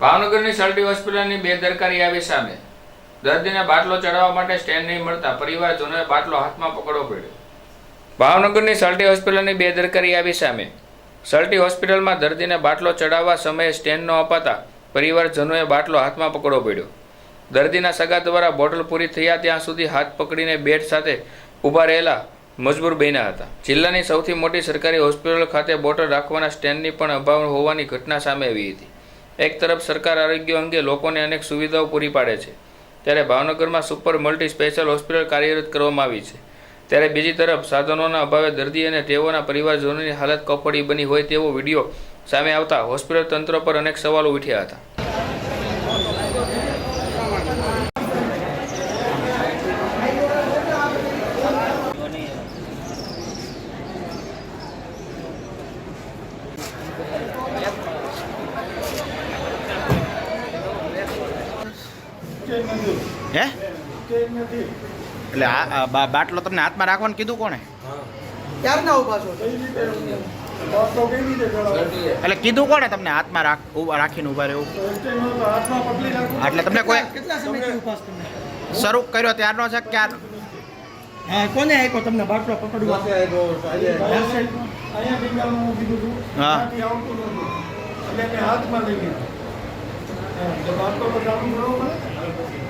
ભાવનગરની સલ્ટી હોસ્પિટલની બેદરકારી આવી સામે. દર્દીને બાટલો ચડાવવા માટે સ્ટેન્ડ નહીં મળતા પરિવારજનોએ બાટલો હાથમાં પકડવો પડ્યો. ભાવનગરની સલ્ટી હોસ્પિટલની બેદરકારી આવી સામે. સલ્ટી હોસ્પિટલમાં દર્દીને બાટલો ચડાવવા સમયે સ્ટેન્ડ ન અપાતા પરિવારજનોએ બાટલો હાથમાં પકડવો પડ્યો. દર્દીના સગા દ્વારા બોટલ પૂરી થયા ત્યાં સુધી હાથ પકડીને બેડ સાથે ઊભા રહેલા મજબૂર બન્યા હતા. જિલ્લાની સૌથી મોટી સરકારી હોસ્પિટલ ખાતે બોટલ રાખવાના સ્ટેન્ડની પણ અભાવ હોવાની ઘટના સામે આવી હતી. એક તરફ સરકાર આરોગ્ય અંગે લોકોને અનેક સુવિધાઓ પૂરી પાડે છે. ત્યારે ભાવનગરમાં સુપર મલ્ટી સ્પેશિયલ હોસ્પિટલ કાર્યરત કરવામાં આવી છે. ત્યારે બીજી તરફ સાધનોના અભાવે દર્દી અને તેઓના પરિવારજનોની હાલત કફોડી બની હોય તેવો વીડિયો સામે આવતા હોસ્પિટલ તંત્ર પર અનેક સવાલો ઉઠ્યા હતા. હે? એટલે આ બાટલો તમને હાથમાં રાખવાનું કીધું કોણે? ક્યારના ઊભા છો? એટલે કીધું કોણે તમને હાથમાં રાખ રાખીને ઊભા રહેવું? એટલે તમને કોઈ કેટલા સમયથી ઉપાસ તમે? શરૂ કર્યો ત્યારનો છે ક્યાં ક્યાર કોને આપ્યો તમને બાટલો પકડવા? હા લીધો બાટલો તો ચાલુ કરવો પડે